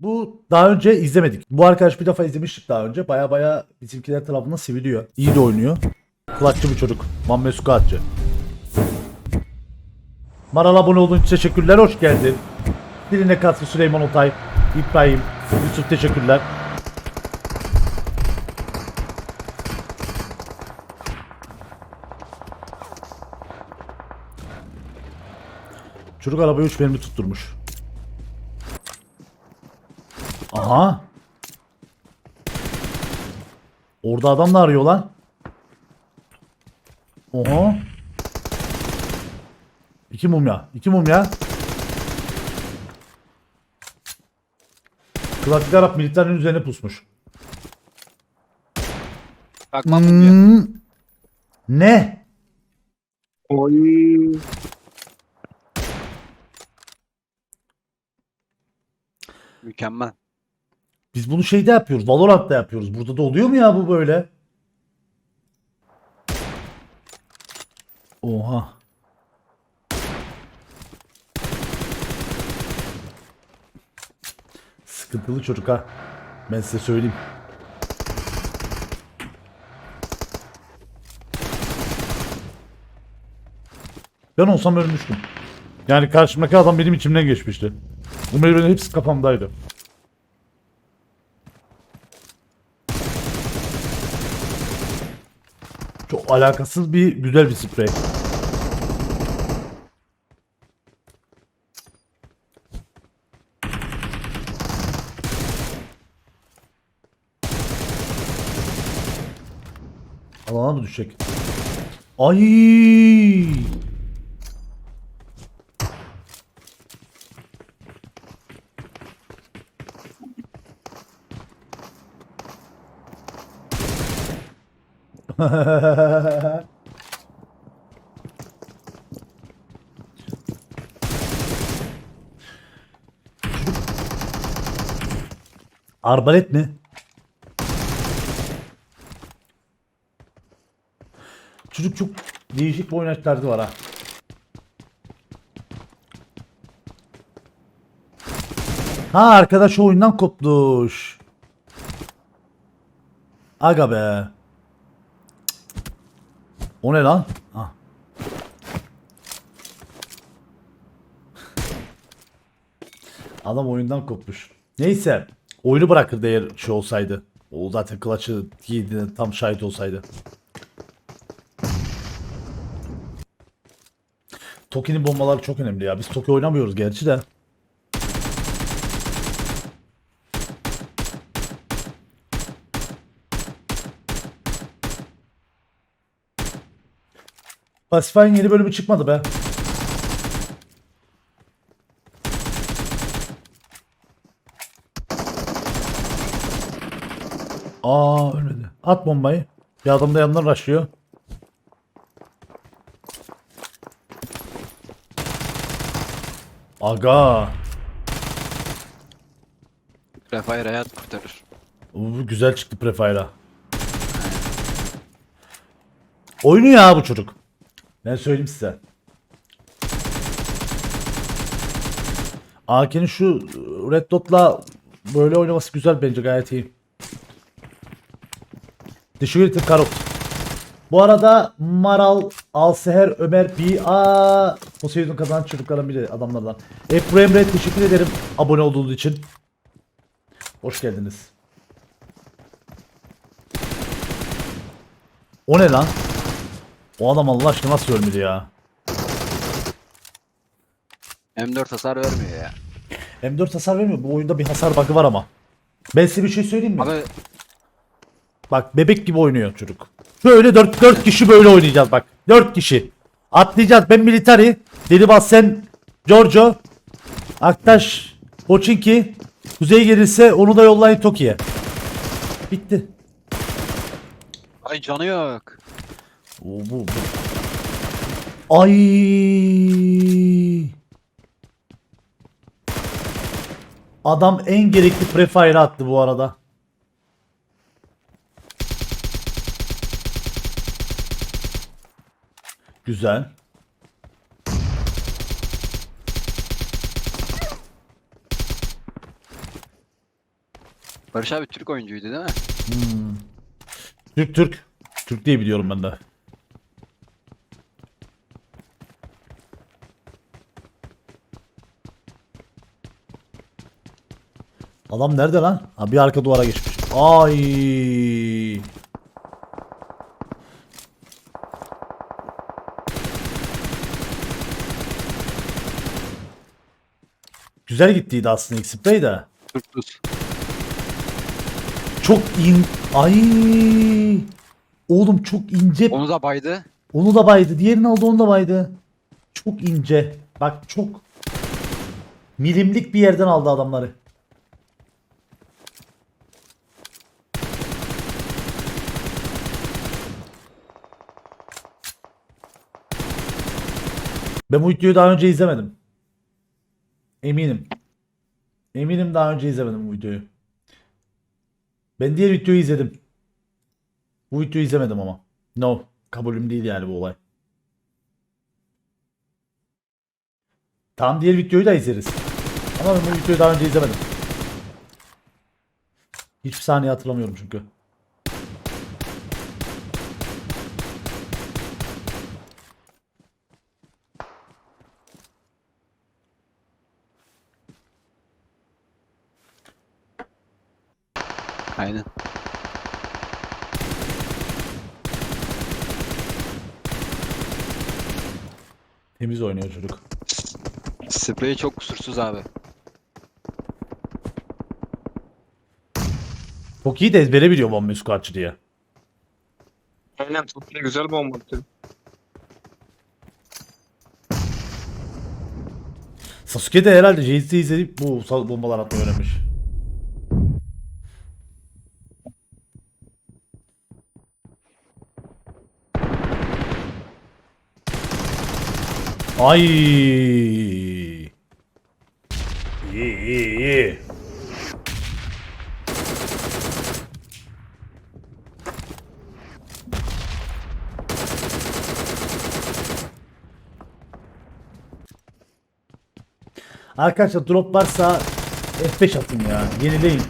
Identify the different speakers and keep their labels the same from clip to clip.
Speaker 1: Bu daha önce izlemedik. Bu arkadaş bir defa izlemiştik daha önce. Baya baya bizimkiler tarafından seviliyor. İyi de oynuyor. Kulakçı bir çocuk. Mamme Sukatçı. Maral abone olduğun için teşekkürler. Hoş geldin. Diline katkı Süleyman Otay, İbrahim, Yusuf teşekkürler. Çocuk arabaya 3 mermi tutturmuş. Aha. Orada adam da arıyor lan. Oha. İki mumya. İki mumya. Kulaklık Arap militerinin üzerine pusmuş.
Speaker 2: Bakma mumya.
Speaker 1: Hmm. Ne?
Speaker 2: Oy. Mükemmel.
Speaker 1: Biz bunu şeyde yapıyoruz. Valorant'ta yapıyoruz. Burada da oluyor mu ya bu böyle? Oha. Sıkıntılı çocuk ha. Ben size söyleyeyim. Ben olsam ölmüştüm. Yani karşımdaki adam benim içimden geçmişti. Bu meyvelerin hepsi kafamdaydı. Çok alakasız bir güzel bir sprey. Alana mı düşecek? Ay! Arbalet mi? Çocuk çok değişik bir oynayış tarzı var ha. Ha arkadaş oyundan kopmuş. Aga be. O ne lan? Ha. Adam oyundan kopmuş. Neyse. Oyunu bırakırdı eğer şey olsaydı. O zaten clutch'ı giydiğine tam şahit olsaydı. Toki'nin bombaları çok önemli ya. Biz Toki oynamıyoruz gerçi de. Pacify'in yeni bölümü çıkmadı be. Aa ölmedi. At bombayı. Bir adam da yanından rushlıyor. Aga.
Speaker 2: Refire hayat kurtarır.
Speaker 1: Bu güzel çıktı Prefire'a. Oyunu ya bu çocuk. Ben söyleyeyim size. AK'nin şu Red Dot'la böyle oynaması güzel bence gayet iyi. Teşekkür ederim Karot. Bu arada Maral, Alseher, Ömer, B.A. Poseidon kazanan çocuklardan biri adamlardan. Ebru Emre teşekkür ederim abone olduğunuz için. Hoş geldiniz. O ne lan? O adam Allah aşkına nasıl ölmedi ya?
Speaker 2: M4 hasar vermiyor ya.
Speaker 1: M4 hasar vermiyor. Bu oyunda bir hasar bug'ı var ama. Ben size bir şey söyleyeyim mi?
Speaker 2: Abi
Speaker 1: Bak bebek gibi oynuyor çocuk. Şöyle 4 4 kişi böyle oynayacağız bak. 4 kişi. Atlayacağız. Ben military, Delibas sen, Giorgio, Aktaş, Pochinki, Kuzey gelirse onu da yollayın Toki'ye. Bitti.
Speaker 2: ay canı yok.
Speaker 1: Oo, bu, bu. Ay. Adam en gerekli prefire attı bu arada. Güzel.
Speaker 2: Barış abi Türk oyuncuydu değil mi?
Speaker 1: Hmm. Türk Türk. Türk diye biliyorum ben de. Adam nerede lan? Ha bir arka duvara geçmiş. Ay. Güzel gittiydi aslında X-Play de. Çok in... Ay. Oğlum çok ince.
Speaker 2: Onu da baydı.
Speaker 1: Onu da baydı. Diğerini aldı onu da baydı. Çok ince. Bak çok milimlik bir yerden aldı adamları. Ben bu videoyu daha önce izlemedim. Eminim. Eminim daha önce izlemedim bu videoyu. Ben diğer videoyu izledim. Bu videoyu izlemedim ama. No. Kabulüm değil yani bu olay. Tamam diğer videoyu da izleriz. Ama ben bu videoyu daha önce izlemedim. Hiçbir saniye hatırlamıyorum çünkü.
Speaker 2: Aynen.
Speaker 1: Temiz oynuyor çocuk.
Speaker 2: Spreyi çok kusursuz abi.
Speaker 1: Çok iyi de ezbere biliyor bomba squatçı diye.
Speaker 3: Aynen çok da güzel bomba attı.
Speaker 1: Sasuke de herhalde JT'yi izleyip bu sal- bombalar atmayı öğrenmiş. Ay. İyi iyi iyi. Arkadaşlar drop varsa F5 atın ya. Yenileyin.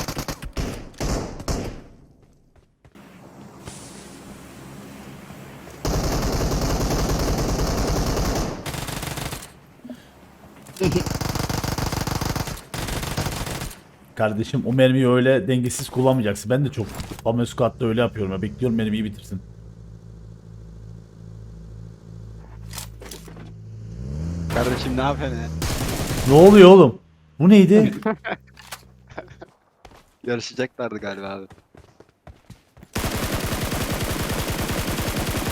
Speaker 1: Kardeşim o mermiyi öyle dengesiz kullanmayacaksın. Ben de çok Squad'da öyle yapıyorum. Ya. Bekliyorum mermiyi bitirsin.
Speaker 2: Kardeşim ne yapıyorsun ya?
Speaker 1: Ne oluyor oğlum? Bu neydi?
Speaker 2: Yarışacaklardı galiba abi.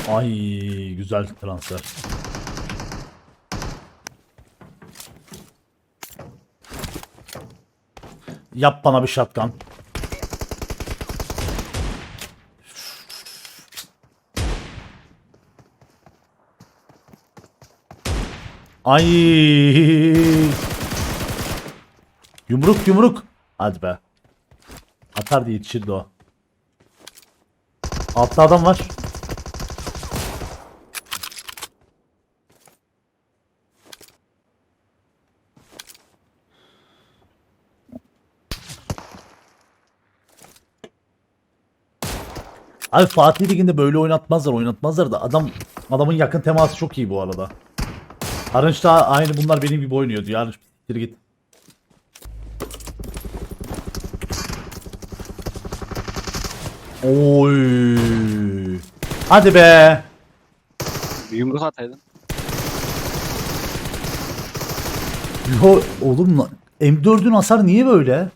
Speaker 1: Ay güzel transfer. Yap bana bir shotgun. Ay. Yumruk yumruk. Hadi be. Atar diye yetişirdi o. Altta adam var. Abi Fatih Ligi'nde böyle oynatmazlar oynatmazlar da adam adamın yakın teması çok iyi bu arada. Arınç da aynı bunlar benim gibi oynuyordu ya. Arınç bir git. Oy. Hadi be.
Speaker 2: Bir yumruk ataydın.
Speaker 1: Yo oğlum lan, M4'ün hasar niye böyle?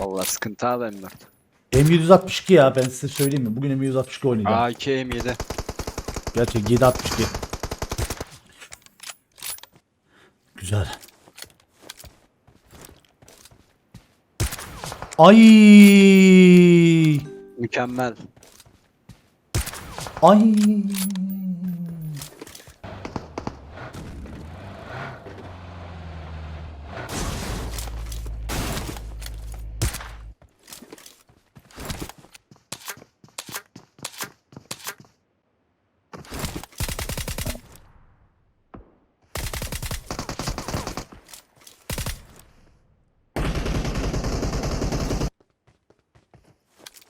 Speaker 2: Vallahi sıkıntı abi M4.
Speaker 1: M762 ya ben size söyleyeyim mi? Bugün M762 oynayacağım.
Speaker 2: A2 M7.
Speaker 1: Gerçek 762. Güzel. Ay!
Speaker 2: Mükemmel.
Speaker 1: Ay!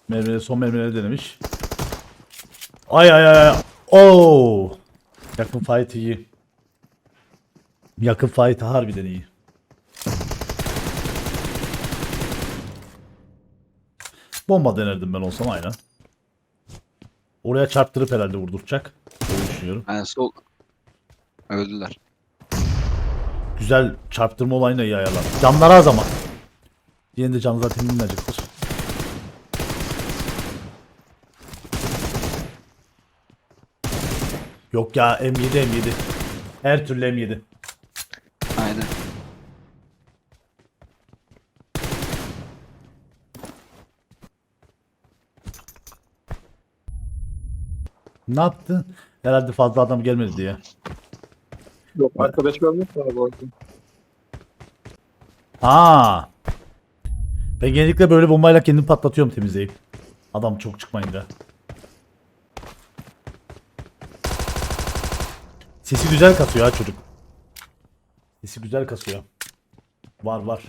Speaker 1: Mermileri son mermileri denemiş. Ay ay ay. Oo. Yakın fight iyi. Yakın fight harbiden iyi. Bomba denerdim ben olsam aynen. Oraya çarptırıp herhalde vurduracak. Öyle düşünüyorum.
Speaker 2: Yani sol. Öldüler.
Speaker 1: Güzel çarptırma olayına iyi ayarlar. Canları az ama. Diğerinin de canı zaten minnacıktır. Yok ya M7 M7. Her türlü M7.
Speaker 2: Aynen.
Speaker 1: Ne yaptı? Herhalde fazla adam gelmedi diye.
Speaker 3: Yok arkadaş görmüş bu arada.
Speaker 1: Ha. Ben genellikle böyle bombayla kendimi patlatıyorum temizleyip. Adam çok çıkmayınca. Sesi güzel kasıyor ha çocuk. Sesi güzel kasıyor. Var var.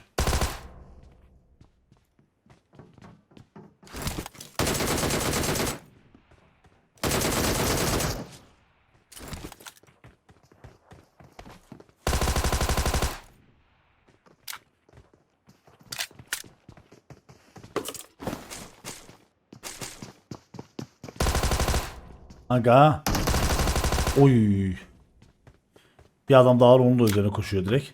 Speaker 1: Aga. Oy. Bir adam daha var onun da üzerine koşuyor direkt.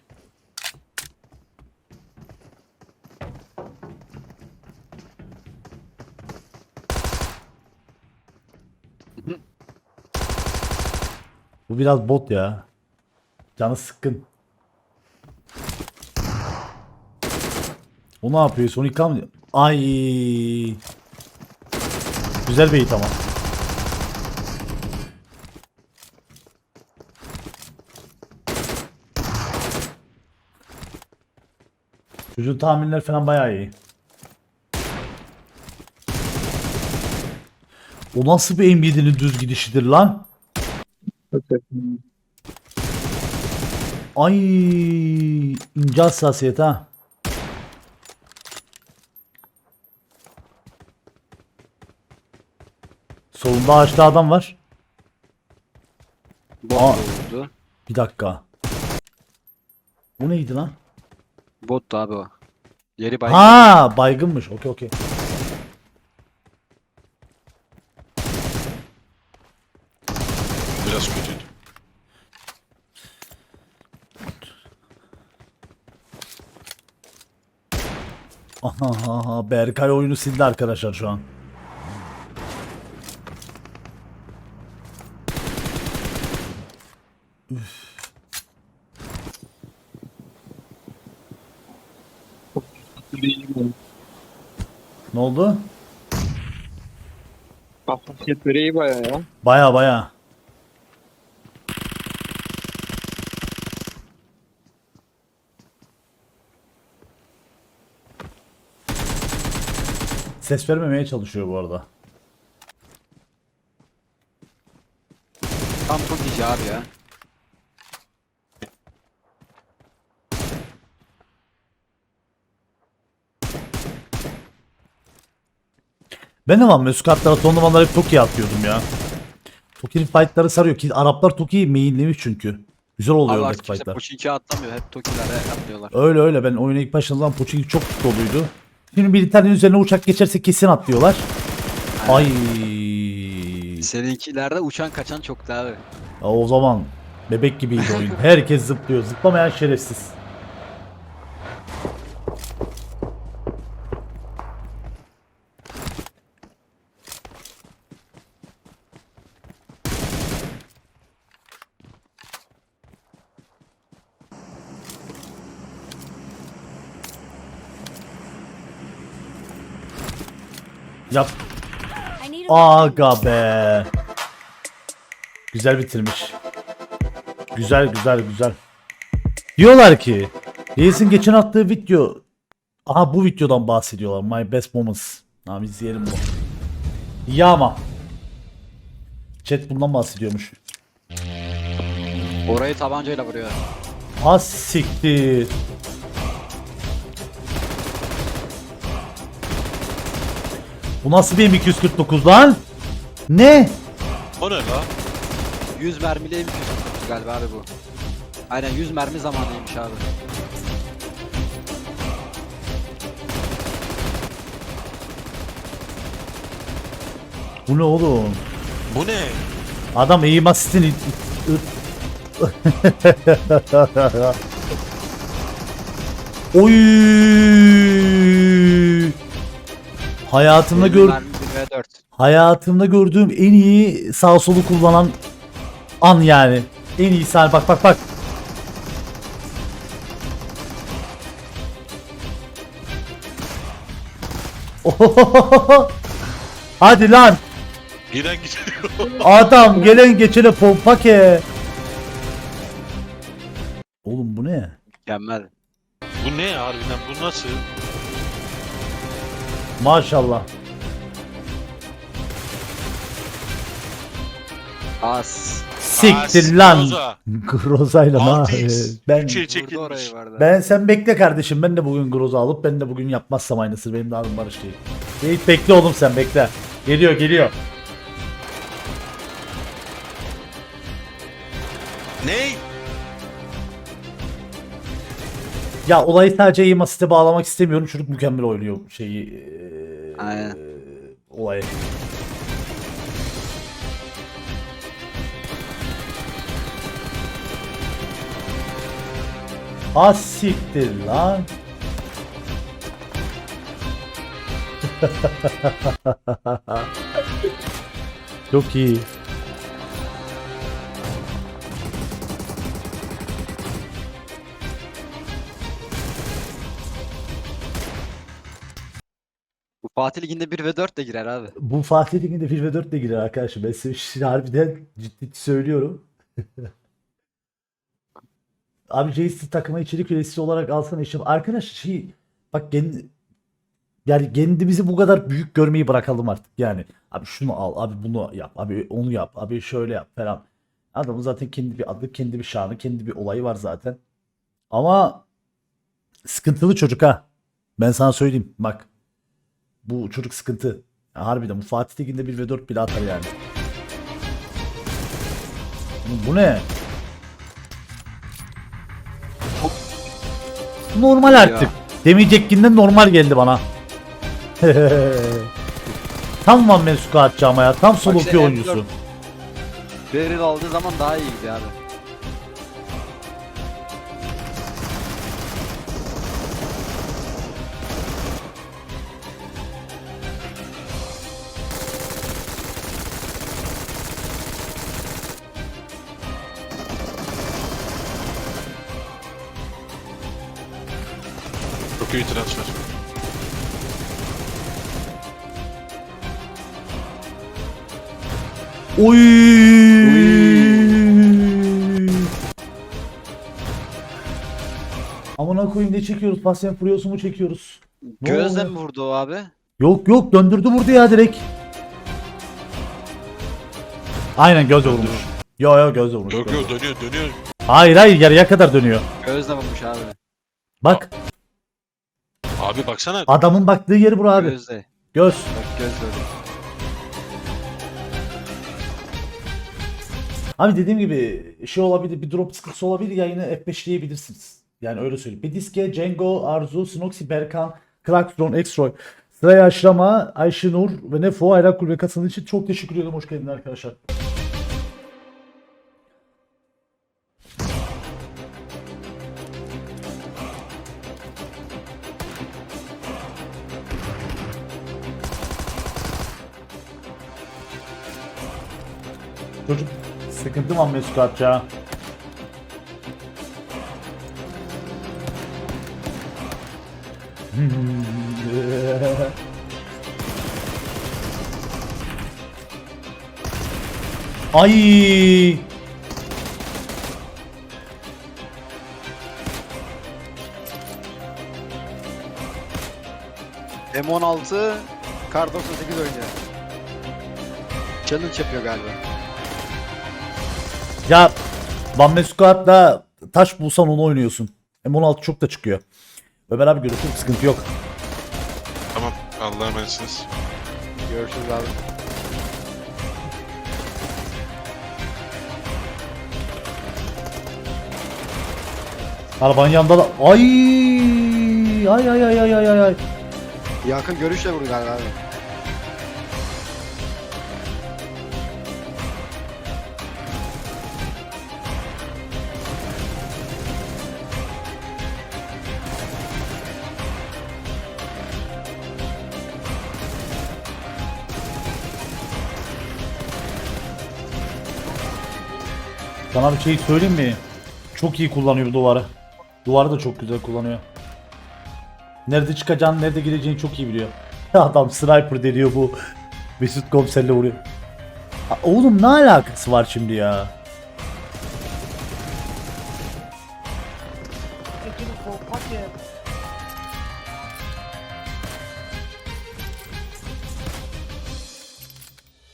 Speaker 1: Bu biraz bot ya. Canı sıkkın. O ne yapıyor? Sonic mı? Ay. Güzel beyit ama. Çocuğun tahminler falan bayağı iyi. O nasıl bir M7'nin düz gidişidir lan? Ay ince hassasiyet ha. Solunda ağaçta adam var. Aa. Bir dakika. Bu neydi lan?
Speaker 2: Bottu abi o. Yeri baygın.
Speaker 1: Ha baygınmış. Okey okey.
Speaker 4: Biraz kötüydü.
Speaker 1: Aha, aha, Berkay oyunu sildi arkadaşlar şu an. Ne oldu?
Speaker 3: Hassasiyetleri iyi baya ya.
Speaker 1: Baya baya. Ses vermemeye çalışıyor bu arada.
Speaker 2: Tam çok iyi abi ya.
Speaker 1: Ben de var üst katlara turnuvaları hep Toki'ye atıyordum ya. Toki'nin fightları sarıyor ki Araplar Toki'yi mainlemiş çünkü. Güzel oluyor
Speaker 2: Abi
Speaker 1: oradaki fightlar.
Speaker 2: Pochinki atlamıyor. Hep Tokilere atlıyorlar.
Speaker 1: Öyle öyle ben oyuna ilk başladığım Pochinki çok doluydu. Şimdi militerin üzerine uçak geçerse kesin atlıyorlar. Ay.
Speaker 2: Seninkilerde uçan kaçan çok daha abi.
Speaker 1: Ya o zaman bebek gibiydi oyun. Herkes zıplıyor. Zıplamayan şerefsiz. Yap. Aga be. Güzel bitirmiş. Güzel güzel güzel. Diyorlar ki Reis'in geçen attığı video Aha bu videodan bahsediyorlar. My best moments. Tamam izleyelim bu. İyi ama. Chat bundan bahsediyormuş.
Speaker 2: Orayı tabancayla vuruyor.
Speaker 1: Az siktir. Bu nasıl bir M249 lan? Ne?
Speaker 4: O ne la?
Speaker 2: 100 mermili M249 galiba abi bu. Aynen 100 mermi zamanıymış abi.
Speaker 1: Bu ne oğlum?
Speaker 4: Bu ne?
Speaker 1: Adam eğim asistini... Oy! Hayatımda
Speaker 2: 50
Speaker 1: gör
Speaker 2: mermi 1 ve 4.
Speaker 1: hayatımda gördüğüm en iyi sağ solu kullanan an yani. En iyi sahne bak bak bak. Hadi lan.
Speaker 4: Giren gidiyor.
Speaker 1: Adam gelen geçene pompa ke. Oğlum bu ne?
Speaker 2: Mükemmel.
Speaker 4: bu ne harbiden? Bu nasıl?
Speaker 1: Maşallah.
Speaker 2: As.
Speaker 1: Siktir
Speaker 4: Aa,
Speaker 1: lan.
Speaker 4: Groza.
Speaker 1: Groza'yla ne?
Speaker 4: 6x.
Speaker 1: Ben
Speaker 4: 3'e
Speaker 2: Vurdu
Speaker 4: çekilmiş.
Speaker 2: orayı vardı.
Speaker 1: ben sen bekle kardeşim. Ben de bugün Groza alıp ben de bugün yapmazsam aynısı. Benim de adım Barış değil. Yiğit bekle oğlum sen bekle. Geliyor geliyor. Ya olayı sadece iyi asiste bağlamak istemiyorum. Çocuk mükemmel oynuyor şeyi. eee,
Speaker 2: Aynen.
Speaker 1: Olayı. Ha siktir lan. Çok iyi.
Speaker 2: Fatih Ligi'nde 1 ve 4 de girer abi.
Speaker 1: Bu Fatih Ligi'nde 1 ve 4 de girer arkadaşlar. Ben size şimdi harbiden ciddi söylüyorum. Abi JC takıma içerik üreticisi olarak alsana işim. Arkadaş şey bak kendi yani kendimizi bu kadar büyük görmeyi bırakalım artık yani. Abi şunu al, abi bunu yap, abi onu yap, abi şöyle yap falan. Adamın zaten kendi bir adı, kendi bir şanı, kendi bir olayı var zaten. Ama sıkıntılı çocuk ha. Ben sana söyleyeyim bak. Bu çocuk sıkıntı. Ya harbiden bu Fatih Ligi'nde 1 ve 4 bile atar yani. Oğlum bu ne? Normal artık. Demeyecekkinden normal geldi bana. Tam Van Mesuka atacağım ya. Tam solo
Speaker 2: işte
Speaker 1: queue
Speaker 2: M4
Speaker 1: oyuncusu.
Speaker 2: Beryl aldığı zaman daha iyiydi abi.
Speaker 4: İyi transfer.
Speaker 1: Oy. Amına koyayım ne çekiyoruz? Fast and Furious'u mu çekiyoruz? Ne
Speaker 2: Gözle
Speaker 1: oluyor?
Speaker 2: mi vurdu o abi?
Speaker 1: Yok yok döndürdü vurdu ya direkt. Aynen gözle vurmuş. Yo yo gözle vurmuş.
Speaker 4: Yok yok dönüyor dönüyor.
Speaker 1: Hayır hayır yarıya kadar dönüyor.
Speaker 2: Gözle vurmuş abi.
Speaker 1: Bak
Speaker 4: Abi baksana.
Speaker 1: adamın baktığı yeri bura abi.
Speaker 2: Gözle.
Speaker 1: Göz.
Speaker 2: Bak gözle öyle.
Speaker 1: Abi dediğim gibi şey olabilir bir drop sıkıntısı olabilir yayını F5'leyebilirsiniz. Yani öyle söyleyeyim. Bidiske, Cengo, Arzu, Snoxy, Berkan, Klaxtron, Xroy, Sıraya Aşrama, Ayşenur ve Nefo Ayrak Kulübe katıldığı için çok teşekkür ederim. Hoş geldin arkadaşlar. Çocuk sıkıntı mı Mesut atacağı? Ay!
Speaker 2: M16 Kar 98 oynuyor. Challenge yapıyor galiba.
Speaker 1: Ya Van Mesukat'la taş bulsan onu oynuyorsun. M16 çok da çıkıyor. Ömer abi görüşürüz sıkıntı yok.
Speaker 4: Tamam Allah'a emanetsiniz.
Speaker 2: Görüşürüz abi.
Speaker 1: Arabanın yanında da ay ay ay ay ay ay ay.
Speaker 2: Yakın görüşle vurdu galiba.
Speaker 1: Sana bir şey söyleyeyim mi? Çok iyi kullanıyor duvarı. Duvarı da çok güzel kullanıyor. Nerede çıkacağını, nerede gireceğini çok iyi biliyor. Adam sniper deniyor bu. Mesut komiserle vuruyor. Ha, Oğlum ne alakası var şimdi ya?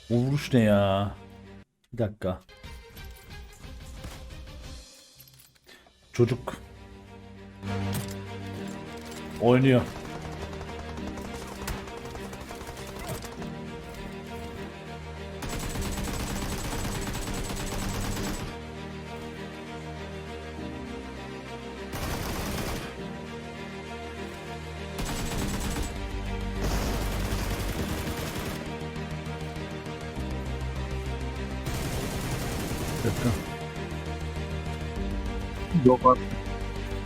Speaker 1: Bu vuruş ne ya? Bir dakika. Çocuk oynuyor.
Speaker 3: Yok abi.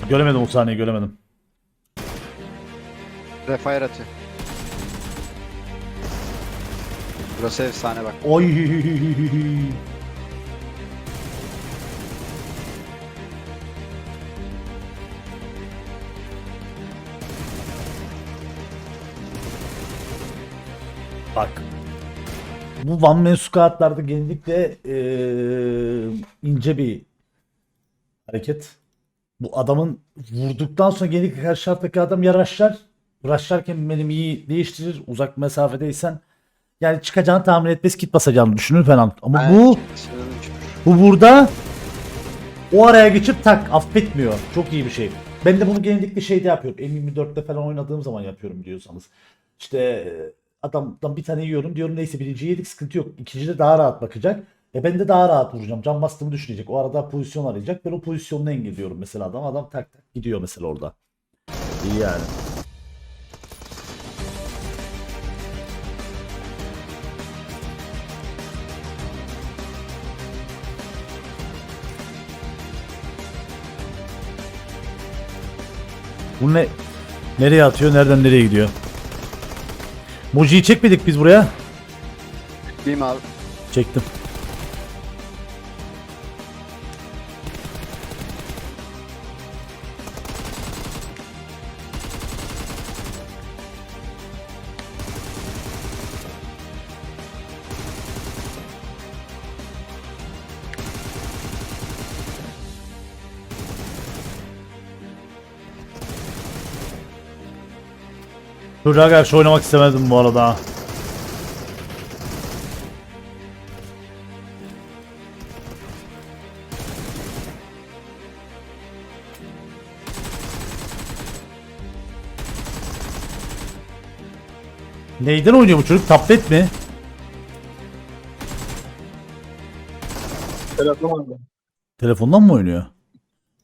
Speaker 1: Göremedim o sahneyi göremedim.
Speaker 2: Refire atıyor. Burası efsane bak.
Speaker 1: Oy. Bak. Bu One Man genellikle eee, ince bir hareket. Bu adamın vurduktan sonra genellikle karşı taraftaki adam yaraşlar. Rushlarken benim iyi değiştirir. Uzak mesafedeysen yani çıkacağını tahmin etmez kit basacağını düşünür falan. Ama bu bu burada o araya geçip tak affetmiyor. Çok iyi bir şey. Ben de bunu genellikle şeyde yapıyorum. M24'te falan oynadığım zaman yapıyorum diyorsanız. İşte e, adamdan bir tane yiyorum diyorum neyse birinciyi yedik sıkıntı yok. İkincide daha rahat bakacak. E ben de daha rahat vuracağım. Can bastığımı düşünecek. O arada pozisyon arayacak. Ben o pozisyonunu engelliyorum mesela adam. Adam tak tak gidiyor mesela orada. İyi yani. Bu ne? Nereye atıyor? Nereden nereye gidiyor? Muji'yi çekmedik biz buraya.
Speaker 2: Mi abi?
Speaker 1: Çektim. Çocuğa karşı oynamak istemedim bu arada. Neyden oynuyor bu çocuk? Tablet mi? Telefondan mı oynuyor?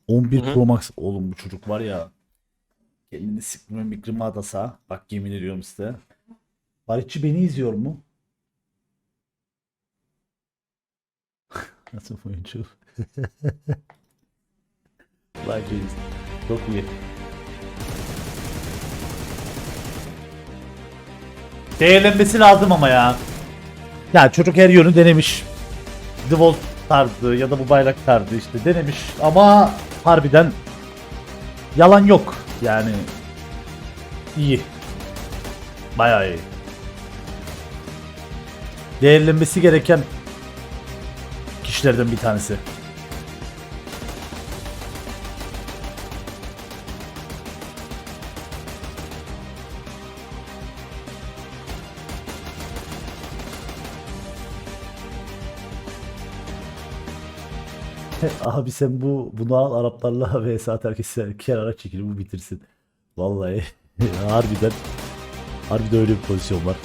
Speaker 1: 11
Speaker 4: Hı hı.
Speaker 1: Pro Max. Oğlum bu çocuk var ya. Kendini sıkmıyor mikrimi adasa. Bak yemin ediyorum size. Barışçı beni izliyor mu? Nasıl oyuncu? Vay be. Çok iyi. Değerlenmesi lazım ama ya. Ya çocuk her yönü denemiş. The Volt tarzı ya da bu bayrak tarzı işte denemiş ama harbiden yalan yok yani iyi. Bayağı iyi. Değerlenmesi gereken kişilerden bir tanesi Abi sen bu bunu al Araplarla ve saat herkese kenara çekil bu bitirsin. Vallahi harbiden harbiden öyle bir pozisyon var.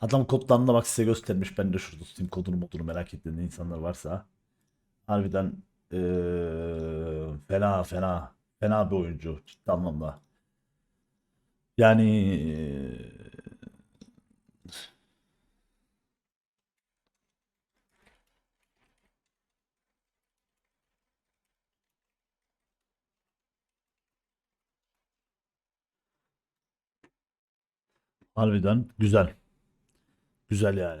Speaker 1: Adam koptanında bak size göstermiş. Ben de şurada tutayım kodunu modunu merak ettiğin insanlar varsa. Harbiden ee, fena fena fena bir oyuncu ciddi anlamda. Yani harbiden güzel. Güzel yani.